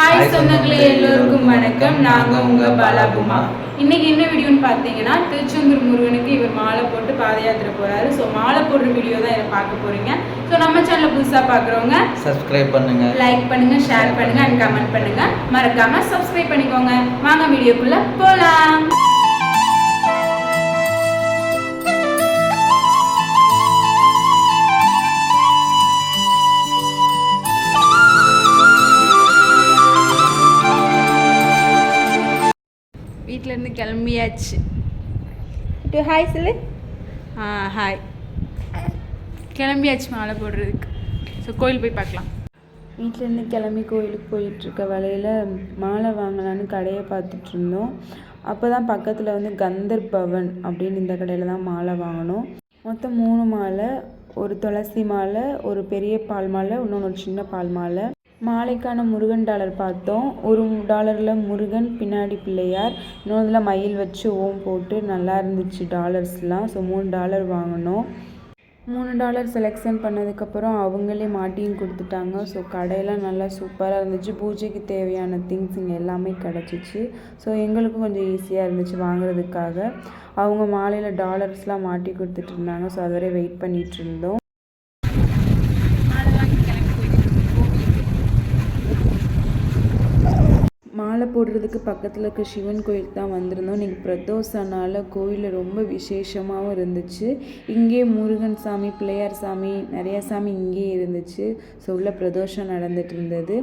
Hi சொந்தங்களே எல்லோருக்கும் வணக்கம். நாங்க உங்க பாலாபுமா இன்னைக்கு என்ன வீடியோன்னு பார்த்தீங்கன்னா திருச்செந்தூர் முருகனுக்கு இவர் மாலை போட்டு பாத யாத்திரை போறாரு. ஸோ மாலை போடுற வீடியோ தான் இதை பார்க்க போறீங்க. ஸோ நம்ம சேனலை புதுசா பார்க்குறவங்க சப்ஸ்கிரைப் பண்ணுங்க. லைக் பண்ணுங்க ஷேர் பண்ணுங்க அண்ட் கமெண்ட் பண்ணுங்க. மறக்காம சப்ஸ்கிரைப் பண்ணிக்கோங்க. வாங்க வீடியோக்குள்ள போலாம். இருந்து கிளம்பியாச்சு. டு ஹாய் சொல்லு. ஆ ஹாய். கிளம்பியாச்சு மாலை போடுறதுக்கு. ஸோ கோயில் போய் பார்க்கலாம். வீட்டிலேருந்து கிளம்பி கோயிலுக்கு போயிட்டுருக்க வேலையில் மாலை வாங்கலான்னு கடையை பார்த்துட்டு இருந்தோம். அப்போ தான் பக்கத்தில் வந்து கந்தர் பவன் அப்படின்னு இந்த கடையில் தான் மாலை வாங்கினோம் மொத்தம் மூணு மாலை ஒரு துளசி மாலை ஒரு பெரிய பால் மாலை இன்னொன்று ஒரு சின்ன பால் மாலை. மாலைக்கான முருகன் டாலர் பார்த்தோம். ஒரு டாலரில் முருகன் பின்னாடி பிள்ளையார். இன்னொன்றில் மயில் வச்சு ஓம் போட்டு நல்லா இருந்துச்சு டாலர்ஸ்லாம். ஸோ மூணு டாலர் வாங்கினோம். மூணு டாலர் செலெக்ஷன் பண்ணதுக்கப்புறம் அவங்களே மாட்டியும் கொடுத்துட்டாங்க. ஸோ கடையெல்லாம் நல்லா சூப்பராக இருந்துச்சு. பூஜைக்கு தேவையான திங்ஸ் இங்கே எல்லாமே கிடச்சிச்சு. ஸோ எங்களுக்கும் கொஞ்சம் ஈஸியாக இருந்துச்சு வாங்குறதுக்காக. அவங்க மாலையில் டாலர்ஸ்லாம் மாட்டி கொடுத்துட்டு இருந்தாங்க. ஸோ அது வரை வெயிட் பண்ணிகிட்டு இருந்தோம் மாலை போடுறதுக்கு பக்கத்தில் இருக்க சிவன் கோயிலுக்கு தான் வந்திருந்தோம். நீங்கள் பிரதோஷனால் கோயிலில் ரொம்ப விசேஷமாகவும் இருந்துச்சு. இங்கே முருகன் சாமி பிள்ளையார் சாமி நிறையா சாமி இங்கேயே இருந்துச்சு. ஸோ உள்ள பிரதோஷம் நடந்துட்டு இருந்தது.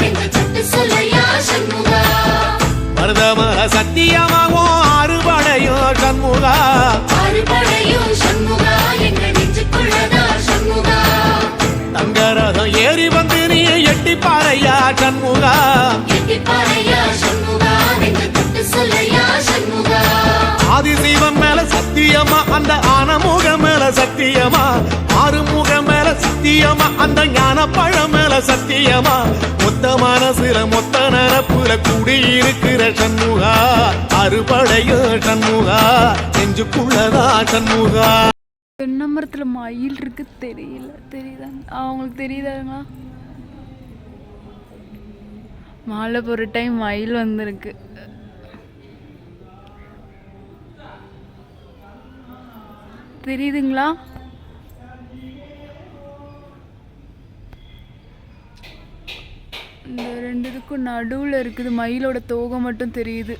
நெஞ்சு சட்டு சொல்லையா சண்முகா? அறுபடையும் சண்முகா? எங்கள் நெஞ்சுக்குள்ளதா சண்முகா? தங்கரதம் ஏறி வந்து நீ எட்டி பாறையா சண்முகா சண்முகா? மேல சத்தியமா அந்த ஆனமுகம் மேல சத்தியமா? ஆறுமுகம் மேல சத்தியமா? அந்த ஞான பழம் மேல சத்தியமா? மொத்த மனசுல மொத்த நரப்புல கூடியிருக்கிற சண்முகா அறுபடையோ சண்முகா நெஞ்சுக்குள்ளதா சண்முகா. தென்னமரத்தில் மயில் இருக்கு தெரியல. தெரியுதாங்க அவங்களுக்கு தெரியுதாங்களா மாலை போகிற டைம் மயில் வந்திருக்கு. தெரியுதுங்களா? இந்த ரெண்டு இதுக்கும் நடுவில் இருக்குது மயிலோட தோகை மட்டும் தெரியுது.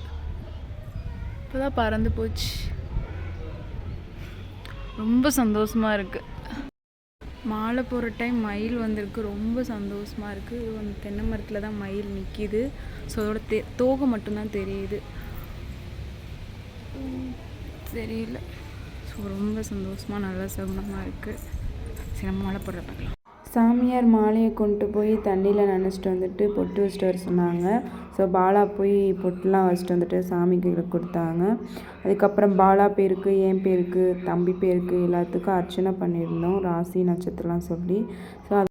இப்போதான் பறந்து போச்சு. ரொம்ப சந்தோஷமாக இருக்குது மாலை போகிற டைம் மயில் வந்திருக்கு. ரொம்ப சந்தோஷமாக இருக்குது இது வந்து தென்னை மரத்தில் தான் மயில் நிற்கிது ஸோ அதோட தே தோகை மட்டும்தான் தெரியுது. தெரியல. ஸோ ரொம்ப சந்தோஷமா நல்லா சகுனமாக இருக்கு. சரி நம்ம போடுற பார்க்கலாம். சாமியார் மாலையை கொண்டு போய் தண்ணியில் நினச்சிட்டு வந்துட்டு பொட்டு வச்சுட்டு வர சொன்னாங்க. ஸோ பாலா போய் பொட்டுலாம் வச்சுட்டு வந்துட்டு சாமிக்கு கொடுத்தாங்க. அதுக்கப்புறம் பாலா பேருக்கு என் பேருக்கு தம்பி பேருக்கு எல்லாத்துக்கும் அர்ச்சனை பண்ணியிருந்தோம். ராசி நட்சத்திரம்லாம் சொல்லி. ஸோ அது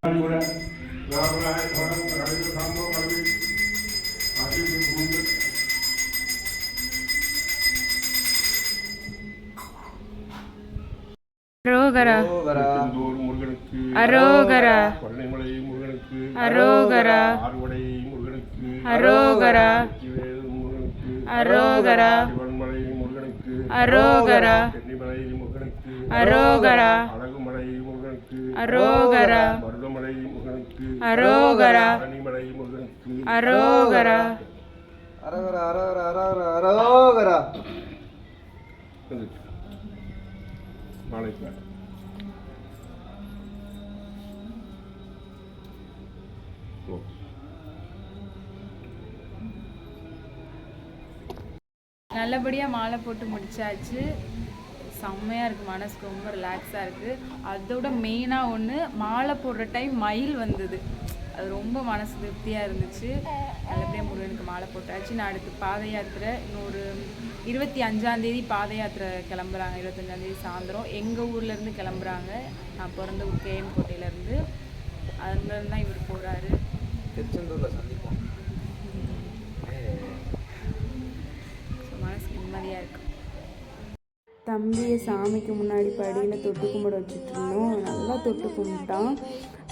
அரோகரா. முருகனுக்கு. அரோகரா. கொல்லைமலை முருகனுக்கு. அரோகரா. ஆறுவடை முருகனுக்கு. அரோகரா. முருகனுக்கு. அரோகரா. சிவன்மலை முருகனுக்கு. அரோகரா. தென்னிமலை முருகனுக்கு. அரோகரா. அழகுமலை முருகனுக்கு. அரோகரா. மருதமலை முருகனுக்கு. அரோகரா. பழனிமலை முருகனுக்கு. அரோகரா. அரகர அரகர அரகர அரோகரா. வந்துட்டு. நாளைக்கு நல்லபடியாக மாலை போட்டு முடிச்சாச்சு. செம்மையாக இருக்குது மனசுக்கு ரொம்ப ரிலாக்ஸாக இருக்குது அதோட மெயினாக ஒன்று மாலை போடுற டைம் மயில் வந்தது. அது ரொம்ப மனசு திருப்தியாக இருந்துச்சு. நல்லபடியாக முருகனுக்கு மாலை போட்டாச்சு. நான் அடுத்து பாத யாத்திரை இன்னொரு இருபத்தி அஞ்சாந்தேதி பாத யாத்திரை கிளம்புறாங்க. இருபத்தஞ்சாந்தேதி சாயந்தரம். எங்கள் ஊர்லேருந்து கிளம்புறாங்க. நான் பிறந்த ஊர் கேஎம் கோட்டையிலேருந்து அதுலேருந்து தான் இவர் போகிறாரு திருச்செந்தூரில் சந்திப்போம். மனசு நிம்மதியாக இருக்கு. தம்பியை சாமிக்கு முன்னாடி படியில் தொட்டு கும்பிட வச்சுட்டு இருந்தோம். நல்லா தொட்டு கும்பிட்டான்.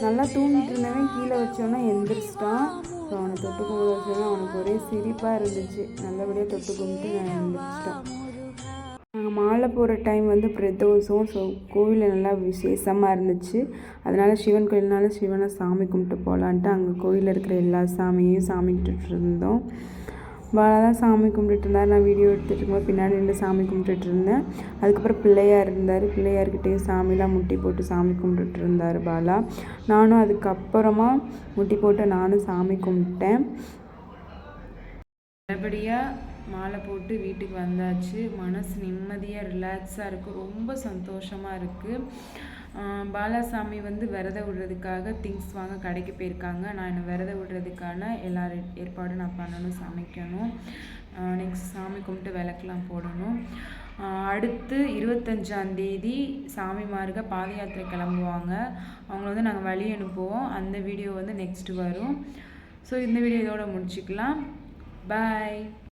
நல்லா தூங்கிட்டு இருந்தவன் கீழே வச்சோன்னா எந்திரிச்சிட்டான். ஸோ அவனை தொட்டு கும்பிட வச்சோன்னா அவனுக்கு ஒரே சிரிப்பாக இருந்துச்சு. நல்லபடியாக தொட்டு கும்பிட்டு நான் எந்திரிச்சிட்டான். நாங்கள் மாலை போகிற டைம் வந்து பிரதோஷம். ஸோ கோவிலில் நல்லா விசேஷமாக இருந்துச்சு. அதனால் சிவன் கோயில்னால சிவனை சாமி கும்பிட்டு போகலான்ட்டு அங்கே கோயிலில் இருக்கிற எல்லா சாமியையும் சாமி கும்பிட்டுட்டு இருந்தோம். பாலா தான் சாமி கும்பிட்டுட்டு இருந்தார். நான் வீடியோ எடுத்துகிட்டு இருக்கும்போது பின்னாடி நின்று சாமி கும்பிட்டுட்டு இருந்தேன். அதுக்கப்புறம் பிள்ளையார் இருந்தார். பிள்ளையார்கிட்டேயும் சாமிலாம் முட்டி போட்டு சாமி கும்பிட்டுட்டு இருந்தார் பாலா. நானும் அதுக்கப்புறமா முட்டி போட்டு நானும் சாமி கும்பிட்டேன். நல்லபடியாக மாலை போட்டு வீட்டுக்கு வந்தாச்சு. மனசு நிம்மதியாக ரிலாக்ஸாக இருக்குது ரொம்ப சந்தோஷமாக இருக்குது பாலாசாமி வந்து விரத விடுறதுக்காக திங்ஸ் வாங்க கடைக்கு போயிருக்காங்க. நான் என்னை விரத விடுறதுக்கான எல்லா ஏற்பாடும் நான் பண்ணணும் சமைக்கணும். நெக்ஸ்ட் சாமி கும்பிட்டு விளக்கெலாம் போடணும். அடுத்து இருபத்தஞ்சாந்தேதி சாமிமார்க பாத யாத்திரை கிளம்புவாங்க. அவங்கள வந்து நாங்கள் வழி அனுப்புவோம். அந்த வீடியோ வந்து நெக்ஸ்ட் வரும். ஸோ இந்த வீடியோ இதோட முடிச்சுக்கலாம். பாய்